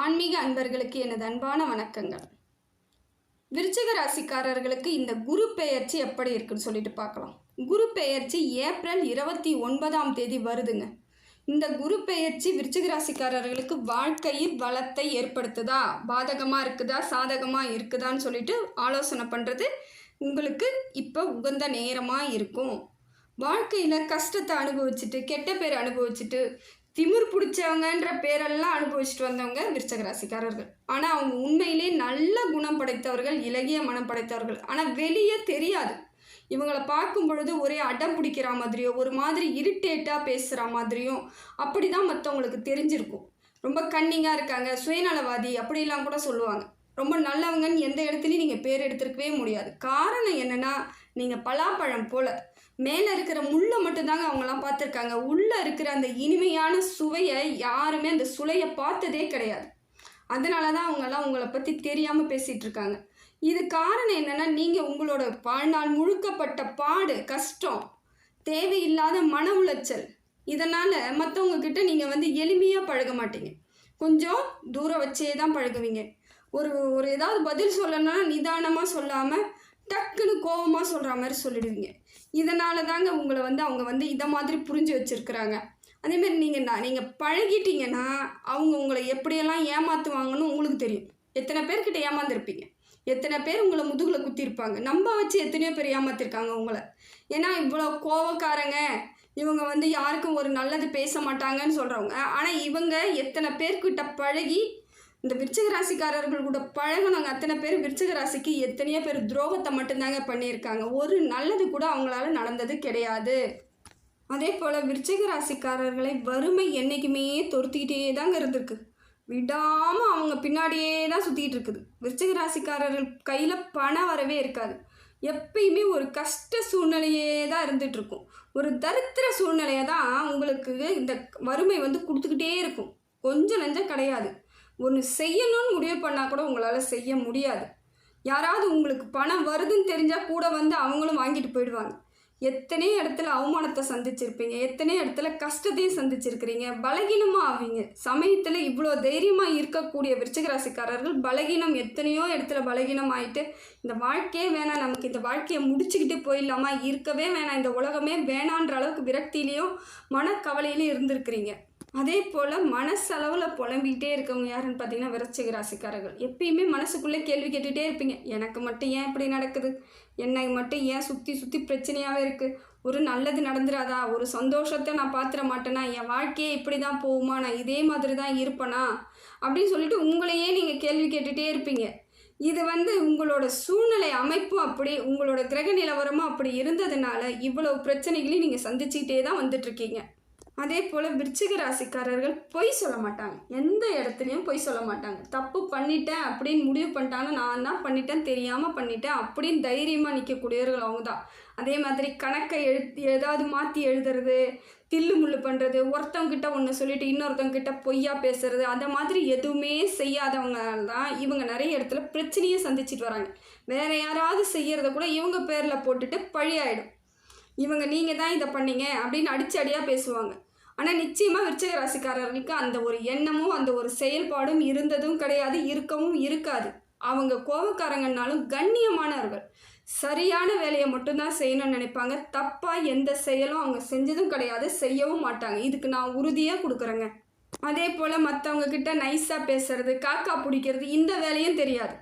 ஆன்மீக அன்பர்களுக்கு எனது அன்பான வணக்கங்கள். விருச்சிக ராசிக்காரர்களுக்கு இந்த குரு பெயர்ச்சி எப்படி இருக்குன்னு சொல்லிட்டு பார்க்கலாம். குரு பெயர்ச்சி ஏப்ரல் இருபத்தி ஒன்பதாம் தேதி வருதுங்க. இந்த குரு பெயர்ச்சி விருச்சிக ராசிக்காரர்களுக்கு வாழ்க்கையில் வளத்தை ஏற்படுத்துதா? பாதகமாக இருக்குதா? சாதகமாக இருக்குதான்னு சொல்லிட்டு ஆலோசனை பண்ணுறது உங்களுக்கு இப்போ உகந்த நேரமாக இருக்கும். வாழ்க்கையில் கஷ்டத்தை அனுபவிச்சுட்டு கெட்ட பேர் அனுபவிச்சுட்டு திமிர் பிடிச்சவங்கன்ற பேரெல்லாம் அனுபவிச்சுட்டு வந்தவங்க விருச்சக ராசிக்காரர்கள். ஆனால் அவங்க உண்மையிலே நல்ல குணம் படைத்தவர்கள் இலகிய மனம் படைத்தவர்கள். ஆனால் வெளியே தெரியாது. இவங்களை பார்க்கும் பொழுது ஒரே அடம் பிடிக்கிற மாதிரியோ ஒரு மாதிரி இரிட்டேட்டாக பேசுகிற மாதிரியும் அப்படி தான் மற்றவங்களுக்கு தெரிஞ்சிருக்கும். ரொம்ப கன்னிங்காக இருக்காங்க சுயநலவாதி அப்படிலாம் கூட சொல்லுவாங்க. ரொம்ப நல்லவங்கன்னு எந்த இடத்துலையும் நீங்கள் பேர் எடுத்துருக்கவே முடியாது. காரணம் என்னென்னா நீங்கள் பலாப்பழம் போல். மேலே இருக்கிற முள்ளை மட்டும்தாங்க அவங்களாம் பார்த்துருக்காங்க. உள்ளே இருக்கிற அந்த இனிமையான சுவையை யாருமே அந்த சுளையை பார்த்ததே கிடையாது. அதனால தான் அவங்கெல்லாம் உங்களை பற்றி தெரியாமல் பேசிகிட்டு இருக்காங்க. இது காரணம் என்னென்னா நீங்கள் உங்களோட வாழ்நாள் முழுக்கப்பட்ட பாடு கஷ்டம் தேவையில்லாத மன உளைச்சல் இதனால் மற்றவங்கக்கிட்ட நீங்கள் வந்து எளிமையாக பழக மாட்டீங்க. கொஞ்சம் தூரம் வச்சே தான் பழகுவீங்க. ஒரு ஒரு ஏதாவது பதில் சொல்லணும்னா நிதானமாக சொல்லாமல் டக்குன்னு கோவமாக சொல்கிற மாதிரி சொல்லிடுவீங்க. இதனால தாங்க உங்களை வந்து அவங்க வந்து இதை மாதிரி புரிஞ்சு வச்சுருக்குறாங்க. அதேமாதிரி நீங்கள் நான் நீங்கள் பழகிட்டீங்கன்னா அவங்க உங்களை எப்படியெல்லாம் ஏமாற்றுவாங்கன்னு உங்களுக்கு தெரியும். எத்தனை பேர்கிட்ட ஏமாந்துருப்பீங்க? எத்தனை பேர் உங்களை முதுகில் குத்திருப்பாங்க நம்ப வச்சு எத்தனையோ பேர் ஏமாத்திருக்காங்க உங்களை. ஏன்னா இவ்வளோ கோவக்காரங்க. இவங்க வந்து யாருக்கும் ஒரு நல்லது பேச மாட்டாங்கன்னு சொல்கிறவங்க ஆனால் இவங்க எத்தனை பேர்கிட்ட பழகி இந்த விருச்சிக ராசிக்காரர்கள் கூட பழகினவங்க அத்தனை பேர் விருச்சிக ராசிக்கு எத்தனையோ பேர் துரோகத்தை மட்டும்தாங்க பண்ணியிருக்காங்க. ஒரு நல்லது கூட அவங்களால நடந்தது கிடையாது. அதே போல் விருச்சிக ராசிக்காரர்களை வறுமை என்றைக்குமே தொருத்திக்கிட்டே தாங்க இருந்திருக்கு. விடாமல் அவங்க பின்னாடியே தான் சுற்றிட்டு இருக்குது. விருச்சிக ராசிக்காரர்கள் கையில் பணம் வரவே இருக்காது. எப்பயுமே ஒரு கஷ்ட சூழ்நிலையே தான் இருந்துகிட்ருக்கும் ஒரு தரித்திர சூழ்நிலையை தான் உங்களுக்கு இந்த வறுமை வந்து கொடுத்துக்கிட்டே இருக்கும். கொஞ்சம் நஞ்சம் கிடையாது. ஒன்று செய்யணும்னு முடிவு பண்ணால் கூட உங்களால் செய்ய முடியாது. யாராவது உங்களுக்கு பணம் வருதுன்னு தெரிஞ்சால் கூட வந்து அவங்களும் வாங்கிட்டு போயிடுவாங்க. எத்தனை இடத்துல அவமானத்தை சந்திச்சிருப்பீங்க? எத்தனை இடத்துல கஷ்டத்தையும் சந்திச்சிருக்கிறீங்க? பலகீனமாக ஆவீங்க. சமயத்தில் இவ்வளோ தைரியமாக இருக்கக்கூடிய விருச்சிக ராசிக்காரர்கள் பலகீனம் எத்தனையோ இடத்துல பலகீனம் ஆயிட்டு இந்த வாழ்க்கையே வேணாம் நமக்கு இந்த வாழ்க்கையை முடிச்சுக்கிட்டு போயிடலாமா? இருக்கவே வேணாம். இந்த உலகமே வேணான்ற அளவுக்கு விரக்தியிலையும் மனக்கவலையிலையும் இருந்திருக்கிறீங்க. அதே போல் மனசளவில் புலம்பிக்கிட்டே இருக்கவங்க யாருன்னு பார்த்தீங்கன்னா விரச்சிக ராசிக்காரர்கள். எப்பயுமே மனசுக்குள்ளே கேள்வி கேட்டுகிட்டே இருப்பீங்க. எனக்கு மட்டும் ஏன் இப்படி நடக்குது? என்னை மட்டும் ஏன் சுற்றி சுற்றி பிரச்சனையாகவே இருக்குது ஒரு நல்லது நடந்துடாதா ஒரு சந்தோஷத்தை நான் பார்த்துட மாட்டேனா? என் வாழ்க்கையே இப்படி தான் போகுமா? நான் இதே மாதிரி தான் இருப்பேனா? அப்படின்னு சொல்லிட்டு உங்களையே நீங்கள் கேள்வி கேட்டுகிட்டே இருப்பீங்க. இது வந்து உங்களோட சூழ்நிலை அமைப்பும் அப்படி உங்களோட கிரக நிலவரமும் அப்படி இருந்ததுனால இவ்வளோ பிரச்சனைகளையும் நீங்கள் சந்திச்சுக்கிட்டே தான் வந்துட்டுருக்கீங்க அதே போல் விருச்சிக ராசிக்காரர்கள் பொய் சொல்ல மாட்டாங்க. எந்த இடத்துலையும் பொய் சொல்ல மாட்டாங்க. தப்பு பண்ணிட்டேன் அப்படின்னு முடிவு பண்ணிட்டாங்கன்னா நான் தான் பண்ணிட்டேன் தெரியாமல் பண்ணிட்டேன் அப்படின்னு தைரியமாக நிற்கக்கூடியவர்கள் அவங்க தான் அதே மாதிரி கணக்கை எழுத்து ஏதாவது மாற்றி எழுதுறது தில்லு முள்ளு பண்ணுறது ஒருத்தவங்கிட்ட ஒன்று சொல்லிட்டு இன்னொருத்தவங்கிட்ட பொய்யா பேசுறது அந்த மாதிரி எதுவுமே செய்யாதவங்க தான் இவங்க நிறைய இடத்துல பிரச்சனையை சந்திச்சிட்டு வராங்க. வேறு யாராவது செய்கிறத கூட இவங்க பேரில் போட்டுட்டு பழியாயிடும். இவங்க நீங்கள் தான் இதை பண்ணீங்க அப்படின்னு அடிச்சு அடியாக பேசுவாங்க. ஆனால் நிச்சயமாக விருச்சக ராசிக்காரர்களுக்கு அந்த ஒரு எண்ணமும் அந்த ஒரு செயல்பாடும் இருந்ததும் கிடையாது இருக்கவும் இருக்காது. அவங்க கோபக்காரங்கனாலும் கண்ணியமானவர்கள். சரியான வேலையை மட்டும்தான் செய்யணும்னு நினைப்பாங்க. தப்பாக எந்த செயலும் அவங்க செஞ்சதும் கிடையாது செய்யவும் மாட்டாங்க. இதுக்கு நான் உறுதியாக கொடுக்குறேங்க. அதே போல் மற்றவங்க கிட்ட நைஸாக பேசுறது காக்கா பிடிக்கிறது இந்த வேலையும் தெரியாது.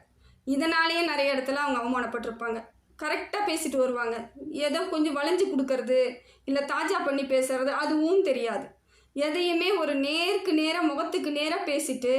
இதனாலேயே நிறைய இடத்துல அவங்க அவமானப்பட்டிருப்பாங்க. கரெக்டாக பேசிட்டு வருவாங்க. ஏதோ கொஞ்சம் வளைஞ்சு கொடுக்கறது இல்லை தாஜா பண்ணி பேசுறது அதுவும் தெரியாது. எதையுமே ஒரு நேருக்கு நேராக முகத்துக்கு நேராக பேசிட்டு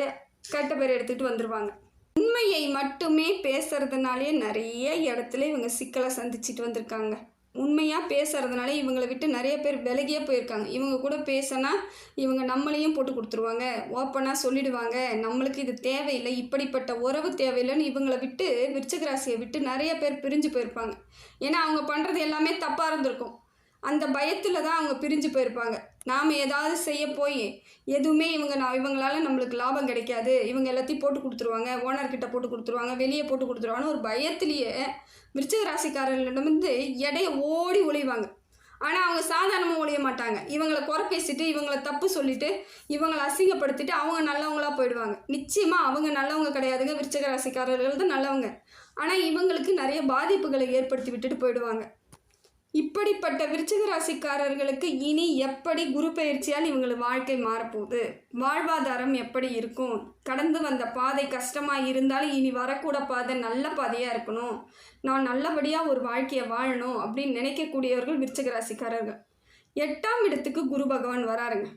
கெட்ட பேர் எடுத்துகிட்டு வந்துடுவாங்க உண்மையை மட்டுமே பேசுறதுனாலே நிறைய இடத்துல இவங்க சிக்கலை சந்திச்சுட்டு வந்திருக்காங்க. உண்மையாக பேசுகிறதுனால இவங்களை விட்டு நிறைய பேர் விலகியே போயிருக்காங்க. இவங்க கூட பேசினா இவங்க நம்மளையும் போட்டு கொடுத்துருவாங்க. ஓப்பனாக சொல்லிடுவாங்க. நம்மளுக்கு இது தேவையில்லை. இப்படிப்பட்ட உறவு தேவையில்லைன்னு இவங்களை விட்டு விருச்சிக ராசியை விட்டு நிறைய பேர் பிரிஞ்சு போயிருப்பாங்க. ஏன்னா அவங்க பண்ணுறது எல்லாமே தப்பாக இருந்திருக்கும். அந்த பயத்தில் தான் அவங்க பிரிஞ்சு போயிருப்பாங்க. நாம் ஏதாவது செய்ய போய் எதுவுமே இவங்க நான் இவங்களால நம்மளுக்கு லாபம் கிடைக்காது. இவங்க எல்லாத்தையும் போட்டு கொடுத்துருவாங்க. ஓனர்கிட்ட போட்டு கொடுத்துருவாங்க. வெளியே போட்டு கொடுத்துருவாங்கன்னு ஒரு பயத்திலேயே விருச்சிக ராசிக்காரர்களிடம் வந்து எடைய ஓடி ஒளிவாங்க. ஆனால் அவங்க சாதாரணமாக ஒழிய மாட்டாங்க. இவங்களை குறை பேசிட்டு இவங்கள தப்பு சொல்லிட்டு இவங்களை அசிங்கப்படுத்திட்டு அவங்க நல்லவங்களாக போயிடுவாங்க. நிச்சயமாக அவங்க நல்லவங்க கிடையாதுங்க. விருச்சக ராசிக்காரர்கள் தான் நல்லவங்க. ஆனால் இவங்களுக்கு நிறைய பாதிப்புகளை ஏற்படுத்தி விட்டுட்டு போயிடுவாங்க. இப்படிப்பட்ட விருச்சிக ராசிக்காரர்களுக்கு இனி எப்படி குரு பயிற்சியால் இவங்களுக்கு வாழ்க்கை மாறப்போகுது? வாழ்வாதாரம் எப்படி இருக்கும்? கடந்து வந்த பாதை கஷ்டமாக இருந்தாலும் இனி வரக்கூட பாதை நல்ல பாதையாக இருக்கணும். நான் நல்லபடியாக ஒரு வாழ்க்கையை வாழணும் அப்படின்னு நினைக்கக்கூடியவர்கள் விருச்சிக ராசிக்காரர்கள் எட்டாம் இடத்துக்கு குரு பகவான் வராருங்க.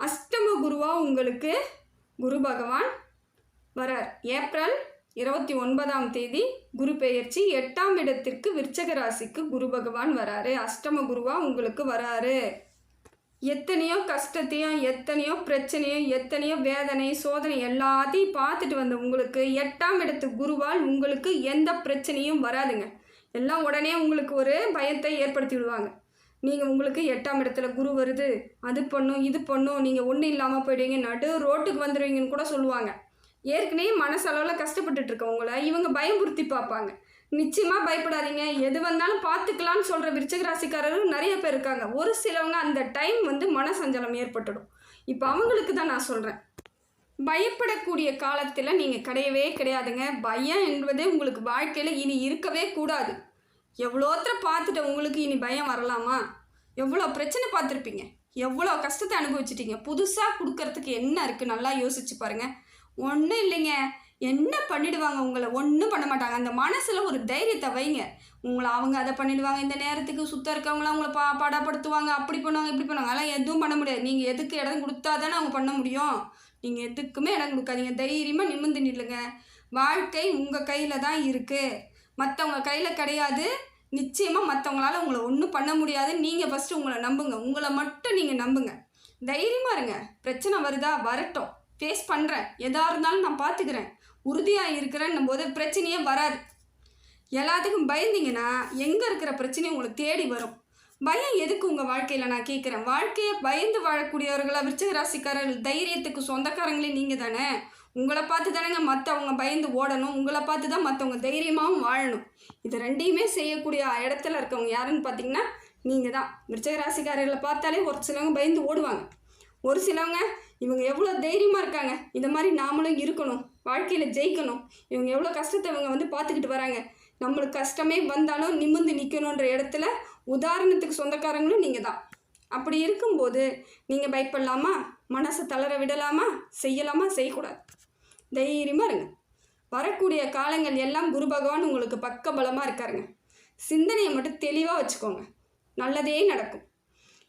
அஷ்டம குருவாக உங்களுக்கு குரு பகவான் வரார். ஏப்ரல் இருபத்தி ஒன்பதாம் தேதி குரு பெயர்ச்சி. எட்டாம் இடத்திற்கு விருச்சக ராசிக்கு குரு பகவான் வராரு. அஷ்டம குருவா உங்களுக்கு வராரு. எத்தனையோ கஷ்டத்தையும் எத்தனையோ பிரச்சனையும் எத்தனையோ வேதனை சோதனை எல்லாத்தையும் பார்த்துட்டு வந்த உங்களுக்கு எட்டாம் இடத்து குருவால் உங்களுக்கு எந்த பிரச்சனையும் வராதுங்க. எல்லாம் உடனே உங்களுக்கு ஒரு பயத்தை ஏற்படுத்தி விடுவாங்க நீங்கள் உங்களுக்கு எட்டாம் இடத்துல குரு வருது. அது பண்ணும் இது பண்ணும் நீங்கள் ஒன்றும் இல்லாமல் போயிடுவீங்க. நடு ரோட்டுக்கு வந்துடுவீங்கன்னு கூட சொல்லுவாங்க. ஏற்கனவே மனசளவில் கஷ்டப்பட்டுட்டு இருக்கவங்கள இவங்க பயமுறுத்தி பார்ப்பாங்க நிச்சயமாக பயப்படாதீங்க. எது வந்தாலும் பார்த்துக்கலான்னு சொல்கிற விருச்சக ராசிக்காரரும் நிறைய பேர் இருக்காங்க. ஒரு சிலவங்க அந்த டைம் வந்து மனசஞ்சலம் ஏற்பட்டுடும். இப்போ அவங்களுக்கு தான் நான் சொல்கிறேன் பயப்படக்கூடிய காலத்தில் நீங்கள் கிடையவே கிடையாதுங்க. பயம் என்பதே உங்களுக்கு வாழ்க்கையில் இனி இருக்கவே கூடாது. எவ்வளோத்தர பார்த்துட்டு உங்களுக்கு இனி பயம் வரலாமா? எவ்வளோ பிரச்சனை பார்த்துருப்பீங்க. எவ்வளோ கஷ்டத்தை அனுபவிச்சிட்டீங்க. புதுசாக கொடுக்கறதுக்கு என்ன இருக்குது நல்லா யோசிச்சு பாருங்கள் ஒன்றும் இல்லைங்க. என்ன பண்ணிடுவாங்க? உங்களை ஒன்றும் பண்ண மாட்டாங்க. அந்த மனசில் ஒரு தைரியத்தை வைங்க. உங்களை அவங்க அதை பண்ணிடுவாங்க. இந்த நேரத்துக்கு சுத்தம் இருக்கவங்களாம் உங்களை பா படப்படுத்துவாங்க. அப்படி பண்ணுவாங்க இப்படி பண்ணுவாங்க. அதெல்லாம் எதுவும் பண்ண முடியாது. நீங்கள் எதுக்கு இடம் கொடுத்தா தானே அவங்க பண்ண முடியும். நீங்கள் எதுக்குமே இடம் கொடுக்காதீங்க. தைரியமாக நிமிர்ந்து நில்லுங்க. வாழ்க்கை உங்கள் கையில் தான் இருக்குது மற்றவங்க கையில் கிடையாது. நிச்சயமாக மற்றவங்களால உங்களை ஒன்றும் பண்ண முடியாது. நீங்கள் ஃபஸ்ட்டு உங்களை நம்புங்க. உங்களை மட்டும் நீங்கள் நம்புங்க. தைரியமாக இருங்க. பிரச்சனை வருதா? வரட்டும். ஃபேஸ் பண்ணுறேன் எதாக இருந்தாலும் நான் பார்த்துக்கிறேன் உறுதியாக இருக்கிறேன்னும் போது பிரச்சனையே வராது. எல்லாத்துக்கும் பயந்தீங்கன்னா எங்கே இருக்கிற பிரச்சனையும் உங்களுக்கு தேடி வரும். பயம் எதுக்கு உங்கள் வாழ்க்கையில் நான் கேட்குறேன் வாழ்க்கையை பயந்து வாழக்கூடியவர்களா விருச்சிக ராசிக்காரர்கள் தைரியத்துக்கு சொந்தக்காரங்களே நீங்கள் தானே? உங்களை பார்த்து தானேங்க மற்றவங்க பயந்து ஓடணும். உங்களை பார்த்து தான் மற்றவங்க தைரியமாகவும் வாழணும். இது ரெண்டையுமே செய்யக்கூடிய இடத்துல இருக்கவங்க யாருன்னு பார்த்தீங்கன்னா நீங்கள் தான். விருச்சக ராசிக்காரர்களை பார்த்தாலே ஒரு சிலவங்க பயந்து ஓடுவாங்க. ஒரு சிலவங்க இவங்க எவ்வளோ தைரியமாக இருக்காங்க. இந்த மாதிரி நாமளும் இருக்கணும். வாழ்க்கையில் ஜெயிக்கணும். இவங்க எவ்வளோ கஷ்டத்தை இவங்க வந்து பார்த்துக்கிட்டு வராங்க. நம்மளுக்கு கஷ்டமே வந்தாலும் நிமிர்ந்து நிற்கணுன்ற இடத்துல உதாரணத்துக்கு சொந்தக்காரங்களும் நீங்கள் தான். அப்படி இருக்கும்போது நீங்கள் பயப்படலாமா? மனசை தளர விடலாமா? செய்யலாமா? செய்யக்கூடாது. தைரியமாக இருங்க. வரக்கூடிய காலங்கள் எல்லாம் குரு பகவான் உங்களுக்கு பக்க பலமாக இருக்காருங்க. சிந்தனையை மட்டும் தெளிவாக வச்சுக்கோங்க. நல்லதே நடக்கும்.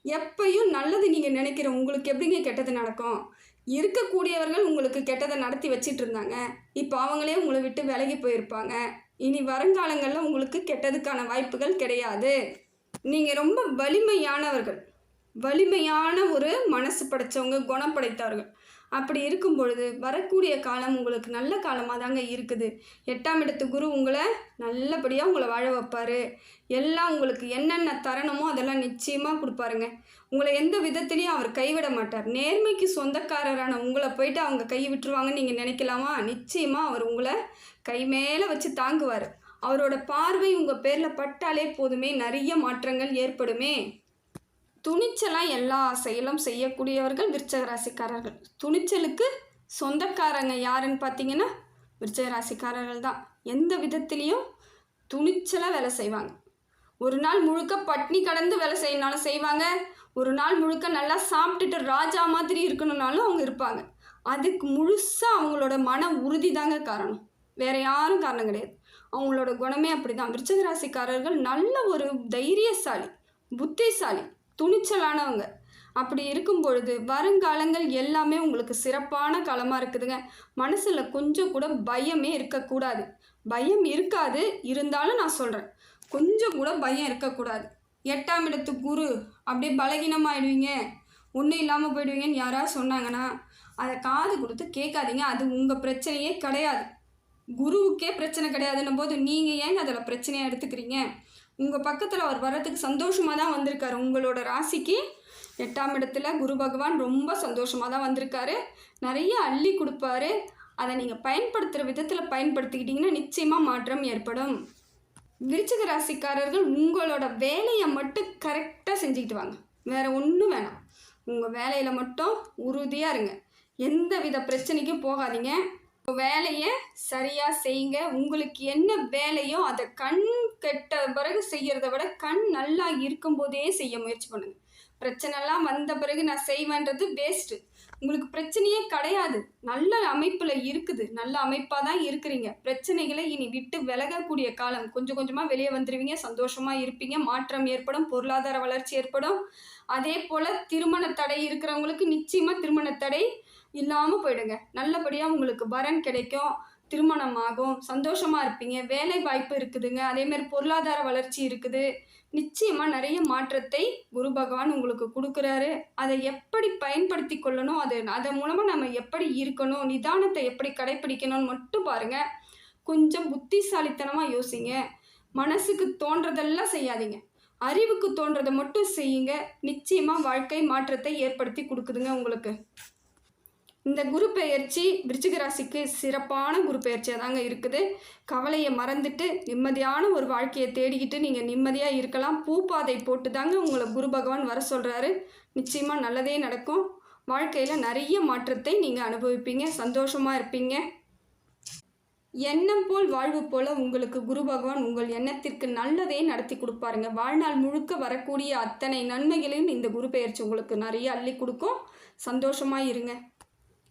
எப்பையும் நல்லது நீங்கள் நினைக்கிற உங்களுக்கு எப்படிங்க கெட்டது நடக்கும்? இருக்கக்கூடியவர்கள் உங்களுக்கு கெட்டதை நடத்தி வச்சிட்டு இருந்தாங்க இப்போ அவங்களே உங்களை விட்டு விலகி போயிருப்பாங்க. இனி வருங்காலங்களில் உங்களுக்கு கெட்டதுக்கான வாய்ப்புகள் கிடையாது. நீங்கள் ரொம்ப வலிமையானவர்கள். வலிமையான ஒரு மனசு படைத்தவங்க குணம் படைத்தவர்கள். அப்படி இருக்கும் பொழுது வரக்கூடிய காலம் உங்களுக்கு நல்ல காலமாக தாங்க இருக்குது. எட்டாம் இடத்து குரு உங்களை நல்லபடியாக உங்களை வாழ வைப்பார். எல்லாம் உங்களுக்கு என்னென்ன தரணுமோ அதெல்லாம் நிச்சயமாக கொடுப்பாருங்க. உங்களை எந்த விதத்துலேயும் அவர் கைவிட மாட்டார். நேர்மைக்கு சொந்தக்காரரான உங்களை போயிட்டு அவங்க கை விட்டுருவாங்கன்னு நீங்கள் நினைக்கலாமா? நிச்சயமாக அவர் உங்களை கை மேலே வச்சு தாங்குவார். அவரோட பார்வை உங்கள் பேரில் பட்டாலே போதுமே நிறைய மாற்றங்கள் ஏற்படுமே. துணிச்சலாக எல்லா செயலும் செய்யக்கூடியவர்கள் விருச்சக ராசிக்காரர்கள் துணிச்சலுக்கு சொந்தக்காரங்க யாருன்னு பார்த்தீங்கன்னா விருச்சக ராசிக்காரர்கள் தான் எந்த விதத்துலேயும் துணிச்சலாக வேலை செய்வாங்க. ஒரு நாள் முழுக்க பட்னி கடந்து வேலை செய்யணுனாலும் செய்வாங்க. ஒரு நாள் முழுக்க நல்லா சாப்பிட்டுட்டு ராஜா மாதிரி இருக்கணும்னாலும் அவங்க இருப்பாங்க. அதுக்கு முழுசாக அவங்களோட மன உறுதி தாங்க காரணம். வேற யாரும் காரணம் கிடையாது. அவங்களோட குணமே அப்படி தான் விருச்சக ராசிக்காரர்கள் நல்ல ஒரு தைரியசாலி புத்திசாலி. துணிச்சலானவங்க. அப்படி இருக்கும் பொழுது வருங்காலங்கள் எல்லாமே உங்களுக்கு சிறப்பான காலமாக இருக்குதுங்க. மனசில் கொஞ்சம் கூட பயமே இருக்கக்கூடாது. பயம் இருக்காது. இருந்தாலும் நான் சொல்கிறேன் கொஞ்சம் கூட பயம் இருக்கக்கூடாது. எட்டாம் இடத்து குரு அப்படியே பலகீனமாயிடுவீங்க. ஒன்றும் இல்லாமல் போயிடுவீங்கன்னு யாராவது சொன்னாங்கன்னா அதை காது கொடுத்து கேட்காதீங்க. அது உங்கள் பிரச்சனையே கிடையாது. குருவுக்கே பிரச்சனை கிடையாதுன்னும் போது நீங்கள் ஏங்க அதில் பிரச்சனையாக எடுத்துக்கிறீங்க? உங்கள் பக்கத்தில் அவர் வர்றதுக்கு சந்தோஷமாக தான் வந்திருக்காரு. உங்களோட ராசிக்கு எட்டாம் இடத்துல குரு பகவான் ரொம்ப சந்தோஷமாக தான் வந்திருக்காரு. நிறைய அள்ளி கொடுப்பாரு. அதை நீங்கள் பயன்படுத்துகிற விதத்தில் பயன்படுத்திக்கிட்டிங்கன்னா நிச்சயமாக மாற்றம் ஏற்படும். விருச்சிக ராசிக்காரர்கள் உங்களோட வேலையை மட்டும் கரெக்டாக செஞ்சுக்கிட்டு வாங்க. வேறு ஒன்றும் வேணாம். உங்கள் வேலையில் மட்டும் உறுதியாக இருங்க. எந்த வித பிரச்சனைக்கும் போகாதீங்க. வேலையை சரியாக செய்யுங்க. உங்களுக்கு என்ன வேலையோ அதை கண் கெட்ட பிறகு செய்கிறத விட கண் நல்லா இருக்கும்போதே செய்ய முயற்சி பண்ணுங்கள் பிரச்சனைலாம் வந்த பிறகு நான் செய்வேன்றது வேஸ்ட்டு உங்களுக்கு பிரச்சனையே கிடையாது. நல்ல அமைப்பில் இருக்குது. நல்ல அமைப்பாக தான் இருக்கிறீங்க. பிரச்சனைகளை இனி விட்டு விலகக்கூடிய காலம். கொஞ்சம் கொஞ்சமாக வெளியே வந்துடுவீங்க சந்தோஷமாக இருப்பீங்க. மாற்றம் ஏற்படும். பொருளாதார வளர்ச்சி ஏற்படும். அதே போல் திருமண தடை இருக்கிறவங்களுக்கு நிச்சயமாக திருமண தடை இல்லாமல் போயிடுங்க. நல்லபடியாக உங்களுக்கு வரன் கிடைக்கும். திருமணம் ஆகும் சந்தோஷமாக இருப்பீங்க. வேலை வாய்ப்பு இருக்குதுங்க. அதேமாதிரி பொருளாதார வளர்ச்சி இருக்குது. நிச்சயமாக நிறைய மாற்றத்தை குரு பகவான் உங்களுக்கு கொடுக்குறாரு. அதை எப்படி பயன்படுத்தி கொள்ளணும்? அது அதன் மூலமாக நம்ம எப்படி இருக்கணும்? நிதானத்தை எப்படி கடைப்பிடிக்கணும்னு மட்டும் பாருங்கள் கொஞ்சம் புத்திசாலித்தனமாக யோசிங்க. மனசுக்கு தோன்றதெல்லாம் செய்யாதீங்க. அறிவுக்கு தோன்றதை மட்டும் செய்யுங்க. நிச்சயமாக வாழ்க்கை மாற்றத்தை ஏற்படுத்தி கொடுக்குதுங்க உங்களுக்கு. இந்த குரு பெயர்ச்சி விருச்சிக ராசிக்கு சிறப்பான குரு பெயர்ச்சியாக தாங்க இருக்குது. கவலையை மறந்துட்டு நிம்மதியான ஒரு வாழ்க்கையை தேடிக்கிட்டு நீங்கள் நிம்மதியாக இருக்கலாம். பூப்பாதை போட்டு தாங்க உங்களை குரு பகவான் வர சொல்கிறாரு நிச்சயமாக நல்லதே நடக்கும். வாழ்க்கையில் நிறைய மாற்றத்தை நீங்கள் அனுபவிப்பீங்க. சந்தோஷமாக இருப்பீங்க. எண்ணம் போல் வாழ்வு போல உங்களுக்கு குரு பகவான் உங்கள் எண்ணத்திற்கு நல்லதே நடத்தி கொடுப்பாருங்க. வாழ்நாள் முழுக்க வரக்கூடிய அத்தனை நன்மைகளையும் இந்த குரு பெயர்ச்சி உங்களுக்கு நிறைய அள்ளி கொடுக்கும். சந்தோஷமாக இருங்க.